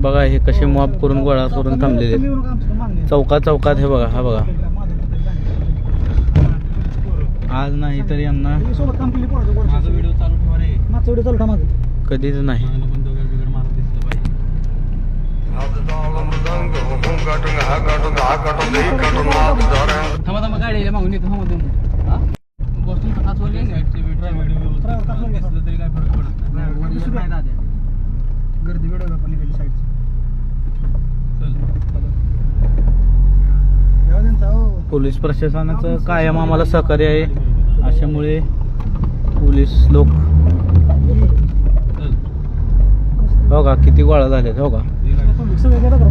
बघा हे कसे मॉब करून गोळा करून थांबलेले. चौकात चौकात हे बघा हा बघा. आज नाही तर यांना व्हिडिओ चालू ठेवा रे. मागचा व्हिडिओ चालू ठेवा मागं. कधीच नाही. हा? बसून तरी काय फरक पडत नाही. गर्दी व्हिडिओ का त्यांचा हो. पोलीस प्रशासनाचं कायम आम्हाला सहकार्य आहे. अशामुळे पोलीस लोक हो का? किती गोळा झालेत हो का? ही गाडी. सगळं गेलं का?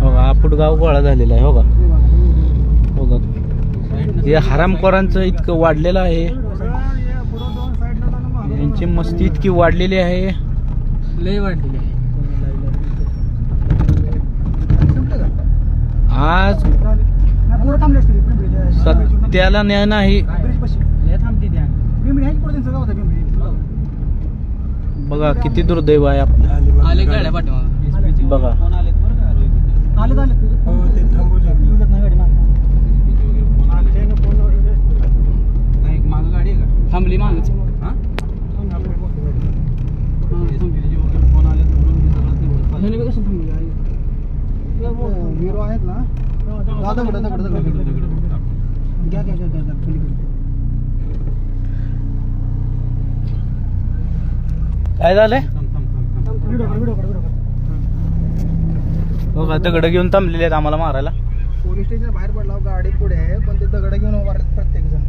हो आपुटगाव गोळा झालेला आहे हो का? हे बघा, हो का? हे हरामखोरांचं इतकं वाढलेलं आहे हे पुढं दोन साईडला जाणं मागं. यांची मस्ती इतकी वाढलेली आहे लय वाढलेली आहे. आज सत्याला न्याय नाही? बघा किती दुर्दैव आहे आपलं आले गाड्या पाठीमागं. बघा फोन आलेत बरं का रोहित आले तर आले. हो, ते थांबवले. येऊ देत नाही गाडी मागं. वगैरे फोन आले त्यानं फोन लावलेले असतील. नाही मागं गाडी आहे का थांबली मागच हा आपल्याकडे मोठी गाडी. SPG चे वगैरे फोन आले म्हणून मी सगळं तेवढं चालू. ह्याने बी कसं थांबली गाडी? अं, हिरो आहेत ना दादा दगड बघ टाकून. घ्या घ्या घ्या काय काढ. बघा दगड घेऊन थांबलेले आहेत आम्हाला मारायला. पोलीस स्टेशन बाहेर पडला गाडी पुढे आहे पण ते दगड घेऊन उभा राहतात प्रत्येक जण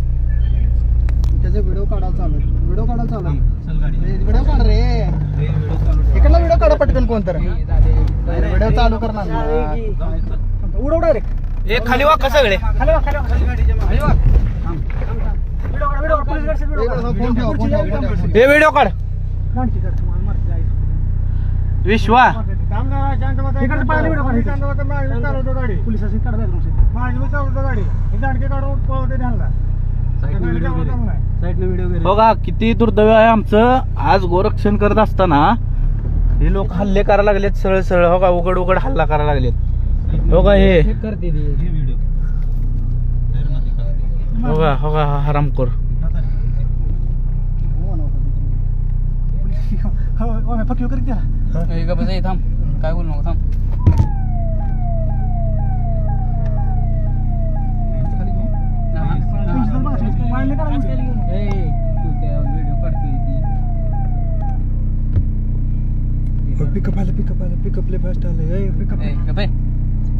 त्याचा व्हिडिओ काढायला चालू व्हिडिओ काढायला चालू व्हिडिओ काढ रे हे व्हिडिओ चालू ठेव. इकडला व्हिडिओ काढा पटकन कोण तर. व्हिडिओ चालू करणार चल. उडव डायरेक्ट हे खाली वाका सगळे खाली वा, खाली वा, खाली गाडीच्या मागे. वा. थांब. व्हिडिओ काढ, व्हिडिओ काढ, पोलीस गाडीचा व्हिडिओ काढ. फोन ठेवा, फोन ठेवा, फोन ठेवा. हे व्हिडिओ काढ. विश्वा रे. रे. बघा किती दुर्दैव आहे आमचं आज गोरक्षण करत असताना हे लोक हल्ले करायला लागलेत सरळ सरळ. हो का उघड उघड हल्ला करायला लागलेत. हो का हे? हे करते. हो का हो का हा हरामखोर आता रे. हो ना, पोलीस- हो, हो, मी फकीव करीत त्याला. हे गप्प बस, हे थांब. काय बोलू नको थांब. पाहिलं का पिकअप आलं पिकअप आलं पिकअप लय फास्ट आलं ए पिकअप ए, गप्प आहे.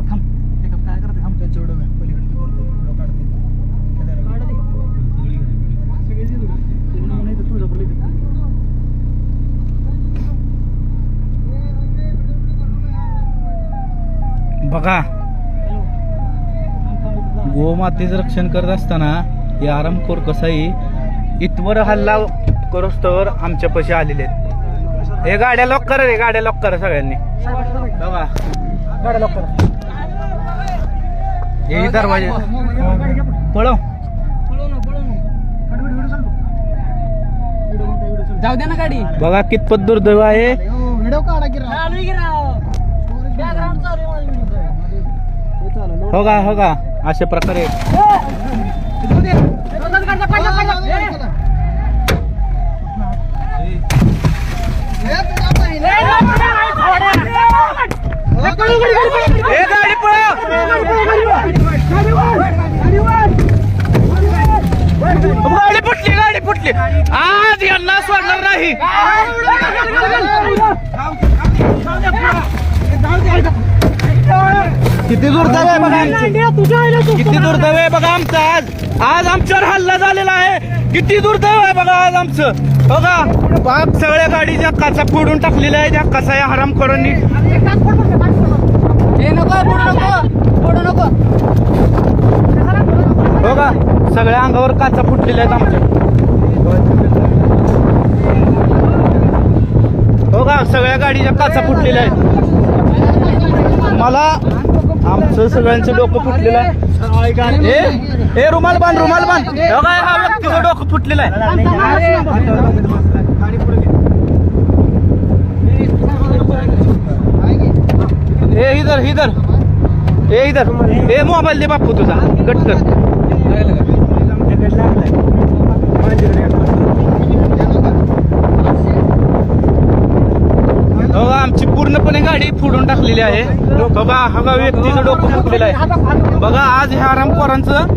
थांब पिकअप काय करते थांब त्यांचं व्हिडिओ घ्या पलीकडे व्हिडिओ काढते काढ दे. सगळी घे रे व्हिडिओ. सगळे जे व्हिडिओ. ते म्हणून नाही तर तुळजापूरला इथे. बघा. गोमातेचं रक्षण करत असताना हे आरामखोर कसाही इथवर हल्ला करोस्तवर आमच्या पशी आलेले आहेत हे गाड्या लॉक करा रे गाड्या लॉक करा सगळ्यांनी. साहेब, साहेब, बघा. गाड्या लॉक करा. हे दरवाजे. पळव. जाऊ दे ना गाडी. बघा कितपत दुर्दैव आहे. हो. हे. हो का हो का. अशा प्रकारे जाऊ दे. काढला, काढला, काढला, काढला. हा, ए, चला. ए, हे तुझ्या बहिणी. ए, नको, नको, हो, गाडी, गाडी, गाडी, गाडी. हे गाडी पळव गाडी फुटली गाडी फुटली आज यांना सोडणार नाही किती दुर्दैव आहे बघा. आमचं. किती दुर्दैव आहे बघा आमचं आज. आज आमच्यावर हल्ला झालेला आहे. किती दुर्दैव आहे बघा आज आमचं. बघा बाप सगळ्या गाडीच्या काचा फोडून टाकलेल्या आहे त्या कसा या हरामखोरांनी. हो का सगळ्या अंगावर काचा फुटलेल्या आहेत आमच्या. हो का सगळ्या गाडीच्या काचा फुटलेल्या आहेत. मला आमचं सगळ्यांचं डोकं फुटलेलं आहे. हे ए रुमाल बांध रुमाल बांध. काय हा व्यक्तीचं डोकं फुटलेलं आहे. ए इधर इधर. ए इधर. ए मोबाईल दे बापू तुझा. कट कर. आमची पूर्णपणे गाडी फुडून टाकलेली आहे. बघा हा व्यक्तीचं डोकं फुटलेलं आहे. बघा आज ह्या आरामखोरांचं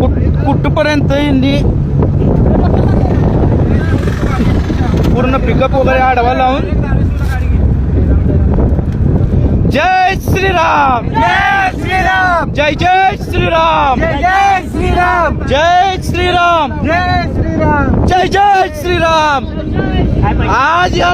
कुठ कुठपर्यंत यांनी पूर्ण पिकअप वगैरे आडवा लावून जय श्रीराम! जय श्रीराम! जय जय श्रीराम! जय श्रीराम! जय श्रीराम! जय श्रीराम! जय जय श्रीराम! आज या